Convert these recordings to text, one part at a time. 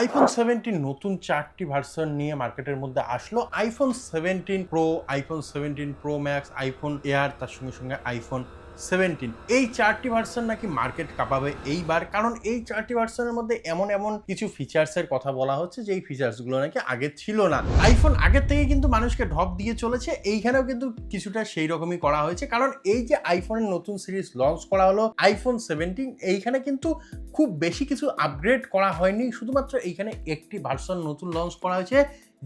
IPhone seventeen নতুন চারটি version নিয়ে মার্কেটের মধ্যে আসলো। IPhone seventeen pro iPhone seventeen pro max iPhone air তার সঙ্গে সঙ্গে আইফোন সেভেন্টিন এই চারটি ভার্সন নাকি মার্কেট কাঁপাবে এইবার, কারণ এই চারটি ভার্সনের মধ্যে এমন এমন কিছু ফিচার্সের কথা বলা হচ্ছে, যে এই ফিচার্সগুলো নাকি আগে ছিল না। আইফোন আগের থেকে কিন্তু মানুষকে ঢপ দিয়ে চলেছে, এইখানেও কিন্তু কিছুটা সেই রকমই করা হয়েছে, কারণ এই যে আইফোনের নতুন সিরিজ লঞ্চ করা হলো আইফোন সেভেন্টিন এইখানে কিন্তু খুব বেশি কিছু আপগ্রেড করা হয়নি, শুধুমাত্র এইখানে একটি ভার্সন নতুন লঞ্চ করা হয়েছে,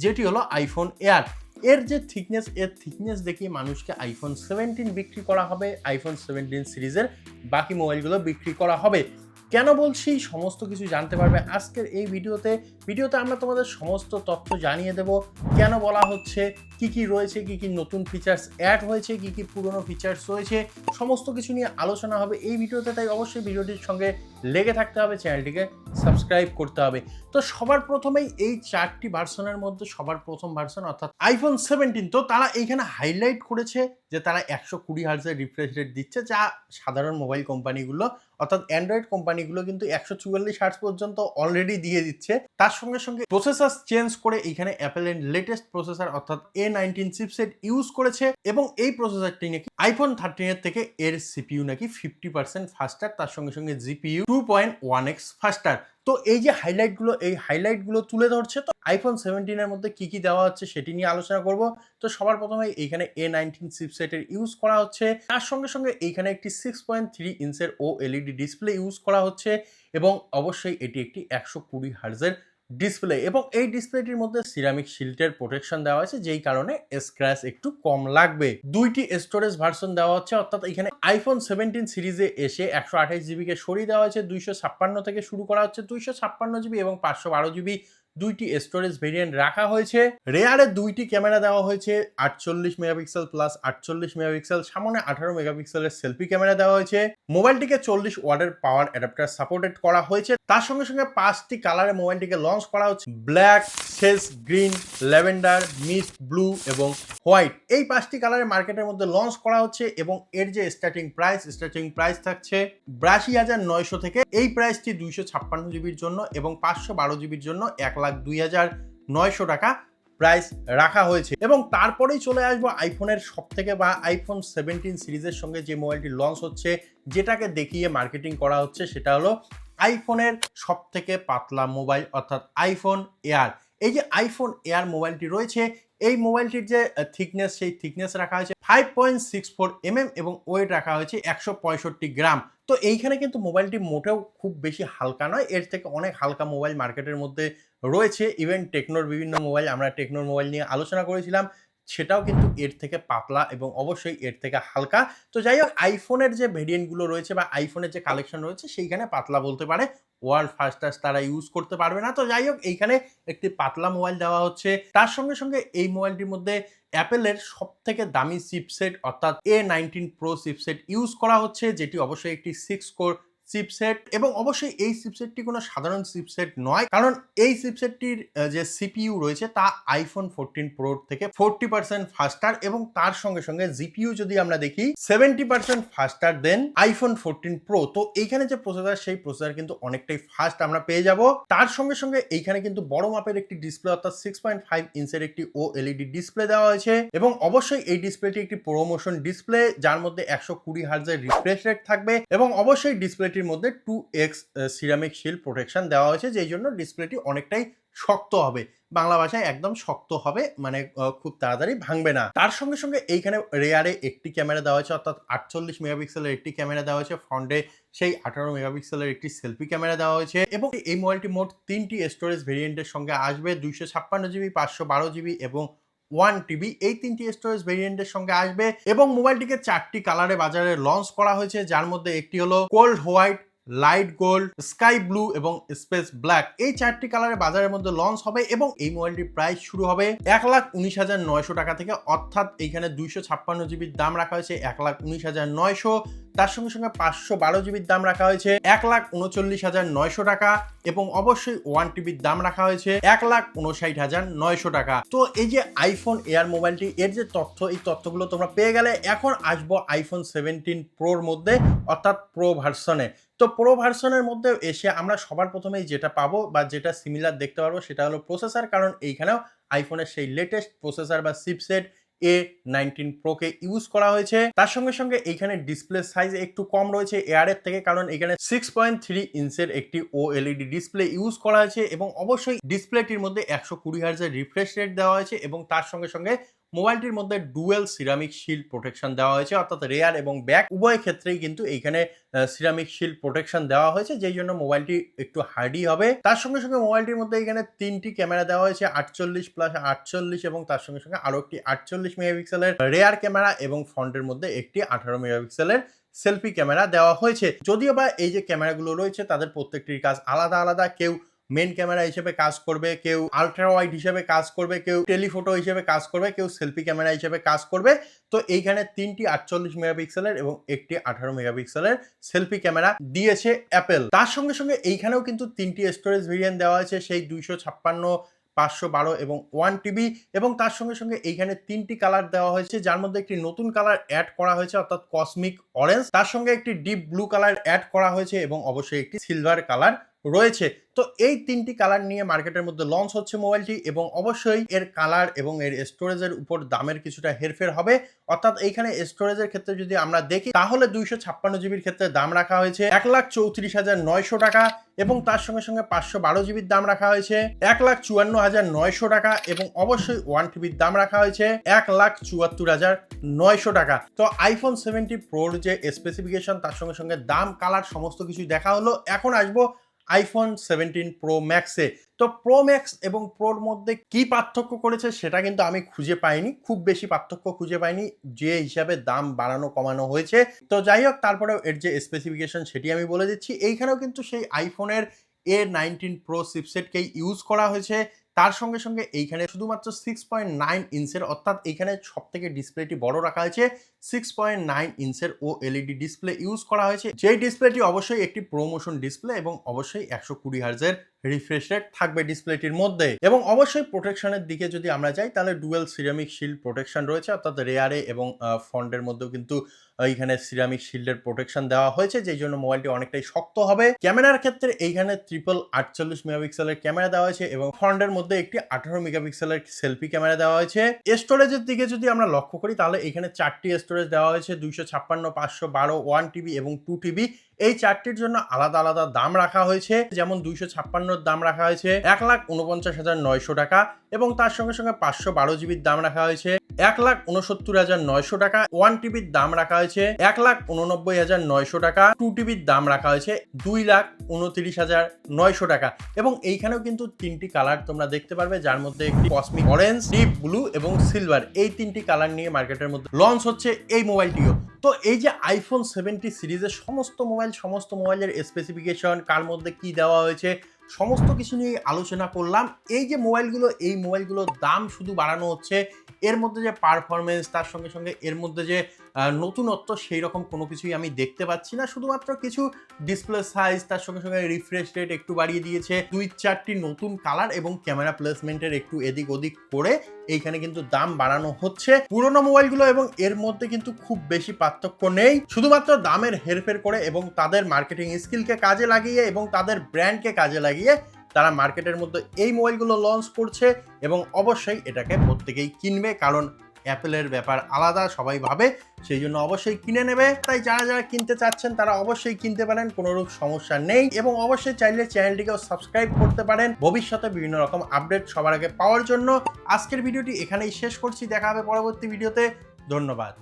যেটি হলো আইফোন এয়ার এর যে থিকনেস এর থিকনেস দেখিয়ে মানুষকে আইফোন সেভেন্টিন বিক্রি করা হবে আইফোন সেভেন্টিন সিরিজের বাকি মোবাইলগুলো বিক্রি করা হবে। কেন বলছি? সমস্ত কিছু জানতে পারবে আজকের এই ভিডিওতে। ভিডিওতে আমরা তোমাদের সমস্ত তথ্য জানিয়ে দেব। কেন বলা হচ্ছে? কি কি রয়েছে, কি কি নতুন ফিচার্স অ্যাড হয়েছে, কি কি পুরনো ফিচার্স রয়েছে, সমস্ত কিছু নিয়ে আলোচনা হবে এই ভিডিওতে, তাই অবশ্যই ভিডিওটির সঙ্গে লেগে থাকতে হবে, চ্যানেলটিকে সাবস্ক্রাইব করতে হবে। তো সবার প্রথমেই এই চারটি ভার্সনের মধ্যে সবার প্রথম ভার্সন অর্থাৎ আইফোন সেভেন্টিন তো তারা এইখানে হাইলাইট করেছে যে তারা একশো কুড়ি হার্জের রিফ্রেশ রেট দিচ্ছে, যা সাধারণ মোবাইল কোম্পানিগুলো অর্থাৎ অ্যান্ড্রয়েড কোম্পানিগুলো কিন্তু একশো চুয়াল্লিশ হার্জ পর্যন্ত অলরেডি দিয়ে দিচ্ছে। তার সঙ্গে সঙ্গে প্রসেসর চেঞ্জ করে এইখানে অ্যাপেলের লেটেস্ট প্রসেসর অর্থাৎ এ নাইনটিন চিপসেট ইউজ করেছে এবং এই প্রসেসরটি নাকি আইফোন থার্টিনের থেকে এর সিপিইউ নাকি ফিফটি পার্সেন্ট ফাস্টার তার সঙ্গে সঙ্গে GPU two point one x faster তো এই যে হাইলাইটগুলো এই হাইলাইটগুলো তুলে ধরছে, তো আইফোন সেভেন্টিনের মধ্যে কি কি দেওয়া হচ্ছে সেটি নিয়ে আলোচনা করব। তো সবার প্রথমে এইখানে এ নাইনটিন চিপসেটের ইউজ করা হচ্ছে, তার সঙ্গে সঙ্গে এইখানে একটি সিক্স পয়েন্ট থ্রি ইঞ্চের ও এলইডি ডিসপ্লে ইউজ করা হচ্ছে এবং অবশ্যই এটি একটি একশো কুড়ি হার্জের ডিসপ্লে এবং এই ডিসপ্লেটির মধ্যে সিরামিক শিল্ডের প্রোটেকশন দেওয়া হয়েছে যেই কারণে স্ক্র্যাচ একটু কম লাগবে। দুইটি স্টোরেজ ভার্সন দেওয়া হচ্ছে, অর্থাৎ এখানে আইফোন সেভেন্টিন সিরিজে এসে একশো আঠাশ জিবিকে সরিয়ে দেওয়া হয়েছে, দুইশো ছাপ্পান্ন থেকে শুরু করা হচ্ছে, দুইশো ছাপ্পান্ন জিবি এবং পাঁচশো বারো জিবি দুইটি স্টোরেজ ভেরিয়েন্ট রাখা হয়েছে। রেয়ারে দুইটি ক্যামেরা দেওয়া হয়েছে, আটচল্লিশ মেগাপিক্সেল প্লাস আটচল্লিশ মেগাপিক্সেল সামনে আঠারো মেগাপিক্সেলের সেলফি ক্যামেরা দেওয়া হয়েছে। মোবাইলটিকে চল্লিশ ওয়ার্ডের পাওয়ার অ্যাডাপ্টার সাপোর্টেড করা হয়েছে। তার সঙ্গে সঙ্গে পাঁচটি কালারে মোবাইলটিকে লঞ্চ করা হচ্ছে। Black sage green lavender mist blue এবং হোয়াইট। এই পাঁচটি কালারের মার্কেটের মধ্যে লঞ্চ করা হচ্ছে এবং এর যে স্টার্টিং প্রাইস স্টার্টিং প্রাইস থাকছে বিরাশি হাজার নয়শো থেকে এই প্রাইসটি দুইশো ছাপ্পান্ন জিবির জন্য এবং পাঁচশো বারো জিবির জন্য এক লাখ দুই হাজার নয়শো টাকা প্রাইস রাখা হয়েছে। এবং তারপরেই চলে আসব আইফোনের সব থেকে বা আইফোন সেভেন্টিন সিরিজের সঙ্গে যে মোবাইলটি লঞ্চ হচ্ছে, যেটাকে দেখিয়ে মার্কেটিং করা হচ্ছে, সেটা হলো আইফোনের সব থেকে পাতলা মোবাইল অর্থাৎ আইফোন এয়ার এই যে আইফোন এয়ার মোবাইলটি রয়েছে এই মোবাইলটির যে থিকনেস সেই থিকনেস রাখা হয়েছে five point six four mm এবং ওয়েট রাখা হয়েছে একশো পঁয়ষট্টি গ্রাম। তো এইখানে কিন্তু মোবাইলটি মোটেও খুব বেশি হালকা নয়, এর থেকে অনেক হালকা মোবাইল মার্কেটের মধ্যে রয়েছে। ইভেন টেকনোর বিভিন্ন মোবাইল, আমরা টেকনোর মোবাইল নিয়ে আলোচনা করেছিলাম। সেটাও কিন্তু এর থেকে পাতলা এবং অবশ্যই এর থেকে হালকা। তো যাই হোক আইফোনের যে ভেরিয়েন্টগুলো রয়েছে বা আইফোনের যে কালেকশন রয়েছে, সেইখানে পাতলা বলতে পারে। ওয়ার্ল্ড ফাস্টার্স তারা ইউজ করতে পারবে না। তো যাই হোক এইখানে একটি পাতলা মোবাইল দেওয়া হচ্ছে। তার সঙ্গে সঙ্গে এই মোবাইলটির মধ্যে অ্যাপেলের সব থেকে দামি চিপসেট অর্থাৎ A nineteen pro chipset use করা হচ্ছে, যেটি অবশ্যই একটি সিক্স কোর চিপসেট এবং অবশ্যই এই চিপসেটটি কোনো সাধারণ চিপসেট নয়। কারণ এই চিপসেটটির যে সিপিইউ রয়েছে তা আইফোন ফোরটিন প্রো থেকে ফোরটি পার্সেন্ট ফাস্টার এবং তার সঙ্গে সঙ্গে জিপিইউ যদি আমরা দেখি seventy percent faster then iPhone fourteen pro তো এইখানে যে প্রসেসর সেই প্রসেসর কিন্তু অনেকটাই ফাস্ট আমরা পেয়ে যাব। তার সঙ্গে সঙ্গে এইখানে কিন্তু বড় মাপের একটি ডিসপ্লে অর্থাৎ সিক্স পয়েন্ট ফাইভ ইঞ্চের একটি ও এলইডি ডিসপ্লে দেওয়া হয়েছে এবং অবশ্যই এই ডিসপ্লেটি একটি প্রোমোশন ডিসপ্লে যার মধ্যে একশো কুড়ি হার্জের রিফ্রেশ রেট থাকবে এবং অবশ্যই ডিসপ্লে ডিসপ্লেটির মধ্যে two x ceramic shield protection দেওয়া হয়েছে, যেই জন্য ডিসপ্লেটি অনেকটাই শক্ত হবে। বাংলা ভাষায় একদম শক্ত হবে মানে খুব তাড়াতাড়ি ভাঙবে না। তার সঙ্গে সঙ্গে এইখানে রেয়ারে একটি ক্যামেরা দেওয়া হয়েছে, অর্থাৎ আটচল্লিশ মেগাপিক্সেলের একটি ক্যামেরা দেওয়া হয়েছে ফ্রন্টে সেই আঠারো মেগাপিক্সেলের একটি সেলফি ক্যামেরা দেওয়া হয়েছে এবং এই মোবাইলটি মোট তিনটি স্টোরেজ ভেরিয়েন্টের সঙ্গে আসবে, দুইশো ছাপ্পান্ন জিবি পাঁচশো বারো জিবি এবং ওয়ান টিবি, এই তিনটি স্টোরেজ ভেরিয়েন্টের সঙ্গে আসবে এবং মোবাইলটিকে চারটি কালারে বাজারে লঞ্চ করা হয়েছে, যার মধ্যে একটি হলো cloud white light gold sky blue এবং স্পেস ব্ল্যাক এই চারটি কালারের বাজারের মধ্যে লঞ্চ হবে এবং এই মোবাইলটির প্রাইস শুরু হবে এক লাখ উনিশ হাজার নয়শো টাকা থেকে, অর্থাৎ এইখানে দুইশো ছাপ্পান্ন জিবির দাম রাখা হয়েছে এক লাখ উনিশ হাজার নয়শো। তার সঙ্গে সঙ্গে পাঁচশো বারো জিবির দাম রাখা হয়েছে। এক লাখ উনচল্লিশ হাজার নয়শো টাকা এবং অবশ্যই ওয়ান টিবির দাম রাখা হয়েছে এক লাখ উনষাট হাজার নয়শো টাকা। তো এই যে আইফোন এয়ার মোবাইলটি এর যে তথ্য, এই তথ্যগুলো তোমরা পেয়ে গেলে এখন আসব আইফোন সেভেন্টিন প্রোর মধ্যে, অর্থাৎ প্রো ভার্সনে তো প্রো ভার্সনের মধ্যে এসে আমরা সবার প্রথমেই যেটা পাবো বা যেটা সিমিলার দেখতে পারব সেটা হলো প্রসেসর কারণ এইখানেও আইফোনের সেই লেটেস্ট প্রসেসর বা চিপসেট এ নাইনটিন প্রোকে ইউজ করা হয়েছে। তার সঙ্গে সঙ্গে এখানে ডিসপ্লে সাইজ একটু কম রয়েছে এয়ারের থেকে, কারণ এখানে সিক্স পয়েন্ট থ্রি ইঞ্চের একটি ও এলইডি ডিসপ্লে ইউজ করা হয়েছে এবং অবশ্যই ডিসপ্লেটির মধ্যে একশো কুড়ি হার্জের রিফ্রেশ রেট দেওয়া হয়েছে এবং তার সঙ্গে সঙ্গে মোবাইলটির মধ্যে ডুয়েল সিরামিক শিল্ড প্রোটেকশন দেওয়া হয়েছে, অর্থাৎ রেয়ার এবং ব্যাক। উভয় ক্ষেত্রেই কিন্তু এইখানে সিরামিক শিল্ড প্রোটেকশন দেওয়া হয়েছে, যেই জন্য মোবাইলটি একটু হার্ডি হবে। তার সঙ্গে সঙ্গে মোবাইলটির মধ্যে এখানে তিনটি ক্যামেরা দেওয়া হয়েছে, আটচল্লিশ প্লাস আটচল্লিশ এবং তার সঙ্গে সঙ্গে আরও একটি আটচল্লিশ মেগাপিক্সেলের। রেয়ার ক্যামেরা এবং ফ্রন্টের মধ্যে একটি আঠারো মেগাপিক্সেলের সেলফি ক্যামেরা দেওয়া হয়েছে। যদিও বা এই যে ক্যামেরাগুলো রয়েছে, তাদের প্রত্যেকটির কাজ আলাদা আলাদা। কেউ মেন ক্যামেরা হিসেবে কাজ করবে, কেউ আলট্রা ওয়াইড হিসেবে কাজ করবে, কেউ টেলিফোটো হিসেবে কাজ করবে, কেউ সেলফি ক্যামেরা হিসেবে কাজ করবে। তো এইখানে তিনটি আটচল্লিশ মেগাপিক্সেলের এবং একটি আঠারো মেগাপিক্সেলের সেলফি ক্যামেরা দিয়েছে অ্যাপেল তার সঙ্গে সঙ্গে এইখানেও কিন্তু তিনটি স্টোরেজ ভেরিয়েন্ট দেওয়া হয়েছে সেই দুইশো ছাপ্পান্ন, পাঁচশো বারো এবং ওয়ান টিবি এবং তার সঙ্গে সঙ্গে এইখানে তিনটি কালার দেওয়া হয়েছে, যার মধ্যে একটি নতুন কালার অ্যাড করা হয়েছে, অর্থাৎ কসমিক অরেঞ্জ তার সঙ্গে একটি ডিপ ব্লু কালার অ্যাড করা হয়েছে এবং অবশ্যই একটি সিলভার কালার রয়েছে। তো এই তিনটি কালার নিয়ে মার্কেটের মধ্যে লঞ্চ হচ্ছে মোবাইলটি এবং অবশ্যই এর কালার এবং এর স্টোরেজের উপর দামের কিছুটা হেরফের হবে। অর্থাৎ এইখানে স্টোরেজের ক্ষেত্রে যদি আমরা দেখি, তাহলে দুইশো ছাপ্পান্ন জিবির ক্ষেত্রে দাম রাখা হয়েছে এক লাখ চৌত্রিশ হাজার নয়শো টাকা এবং তার সঙ্গে সঙ্গে পাঁচশো বারো জিবির দাম রাখা হয়েছে এক লাখ চুয়ান্ন হাজার নয়শো টাকা এবং অবশ্যই ওয়ান টিবির দাম রাখা হয়েছে এক লাখ চুয়াত্তর হাজার নয়শো টাকা। তো আইফোন সেভেন্টি প্রোর যে স্পেসিফিকেশন তার সঙ্গে সঙ্গে দাম কালার সমস্ত কিছু দেখা হলো। এখন আসব আইফোন সেভেন্টিন প্রো ম্যাক্সে তো প্রো ম্যাক্স এবং প্রোর মধ্যে কি পার্থক্য করেছে সেটা কিন্তু আমি খুঁজে পাইনি। খুব বেশি পার্থক্য খুঁজে পাইনি, যে হিসাবে দাম বাড়ানো কমানো হয়েছে। তো যাই হোক, তারপরেও এর যে স্পেসিফিকেশন সেটি আমি বলে দিচ্ছি। এইখানেও কিন্তু সেই আইফোনের এ নাইনটিন প্রো সিপসেটকেই ইউজ করা হয়েছে। তার সঙ্গে সঙ্গে এইখানে শুধুমাত্র সিক্স পয়েন্ট নাইন ইঞ্চের, অর্থাৎ এইখানে সব থেকে ডিসপ্লেটি বড় রাখা হয়েছে সিক্স পয়েন্ট নাইন ইঞ্চের ও এলইডি ডিসপ্লে ইউজ করা হয়েছে। যেই ডিসপ্লেটি অবশ্যই একটি প্রোমোশন ডিসপ্লে এবং অবশ্যই একশো কুড়ি হার্জের রিফ্রেশ রেট থাকবে ডিসপ্লেটির মধ্যে। এবং অবশ্যই প্রোটেকশনের দিকে যদি আমরা যাই, তাহলে ডুয়েল সিরামিক শিল্ড প্রোটেকশন রয়েছে, অর্থাৎ রেয়ারে এবং ফ্রন্টের মধ্যেও কিন্তু এইখানে সিরামিক শিল্ডের প্রোটেকশন দেওয়া হয়েছে, যেই জন্য মোবাইলটি অনেকটাই শক্ত হবে। ক্যামেরার ক্ষেত্রে এইখানে ট্রিপল আটচল্লিশ মেগাপিক্সেলের ক্যামেরা দেওয়া হয়েছে এবং ফ্রন্টের মধ্যে একটি আঠারো মেগাপিক্সেলের সেলফি ক্যামেরা দেওয়া হয়েছে। স্টোরেজের দিকে যদি আমরা লক্ষ্য করি, তাহলে এখানে চারটি স্টোরেজ দেওয়া হয়েছে, দুইশো ছাপ্পান্ন, পাঁচশো বারো ওয়ান টিবি এবং টু টিবি এই চারটির জন্য আলাদা আলাদা দাম রাখা হয়েছে, যেমন দুইশো ছাপ্পান্নর দাম রাখা হয়েছে, এক লাখ উনপঞ্চাশ হাজার নয়শো টাকা এবং তার সঙ্গে সঙ্গে পাঁচশো বারো জিবির দাম রাখা হয়েছে। এক লাখ উনসত্তর হাজার নয়শো টাকা। ওয়ান টিভির দাম রাখা হয়েছে এক লাখ উননব্বই হাজার নয়শো টাকা। টু টিভির দাম রাখা হয়েছে দুই লাখ উনত্রিশ হাজার নয়শো টাকা। এবং এইখানেও কিন্তু তিনটি কালার তোমরা দেখতে পারবে, যার মধ্যে একটি কসমিক অরেঞ্জ ডিপ ব্লু এবং সিলভার এই তিনটি কালার নিয়ে মার্কেটের মধ্যে লঞ্চ হচ্ছে এই মোবাইলটিও। তো এই যে আইফোন সেভেন্টি সিরিজের সমস্ত মোবাইল, সমস্ত মোবাইলের স্পেসিফিকেশন কার মধ্যে কি দেওয়া হয়েছে, সমস্ত কিছু নিয়ে আলোচনা করলাম। এই যে মোবাইলগুলো, এই মোবাইলগুলোর দাম শুধু বাড়ানো হচ্ছে এর মধ্যে যে পারফরমেন্স তার সঙ্গে সঙ্গে এর মধ্যে যে নতুনত্ব সেই রকম কোনো কিছুই আমি দেখতে পাচ্ছি না। শুধুমাত্র কিছু ডিসপ্লে সাইজ তার সঙ্গে সঙ্গে রিফ্রেশ রেট একটু বাড়িয়ে দিয়েছে। দুই চারটি নতুন কালার এবং ক্যামেরা প্লেসমেন্টের একটু এদিক ওদিক করে এইখানে কিন্তু দাম বাড়ানো হচ্ছে। পুরোনো মোবাইলগুলো এবং এর মধ্যে কিন্তু খুব বেশি পার্থক্য নেই। শুধুমাত্র দামের হেরফের করে এবং তাদের মার্কেটিং স্কিলকে কাজে লাগিয়ে এবং তাদের ব্র্যান্ডকে কাজে লাগিয়ে তারা মার্কেটের মধ্যে এই মোবাইলগুলো লঞ্চ করছে এবং অবশ্যই এটাকে প্রত্যেকেই কিনবে, কারণ অ্যাপেলের ব্যাপার আলাদা, সবাই ভাবে, সেই জন্য অবশ্যই কিনে নেবে। তাই যারা যারা কিনতে চাচ্ছেন, তারা অবশ্যই কিনতে পারেন, কোনোরূপ সমস্যা নেই। এবং অবশ্যই চাইলে চ্যানেলটিকেও সাবস্ক্রাইব করতে পারেন। ভবিষ্যতে বিভিন্ন রকম আপডেট সবার আগে পাওয়ার জন্য। আজকের ভিডিওটি এখানেই শেষ করছি। দেখা হবে পরবর্তী ভিডিওতে। ধন্যবাদ।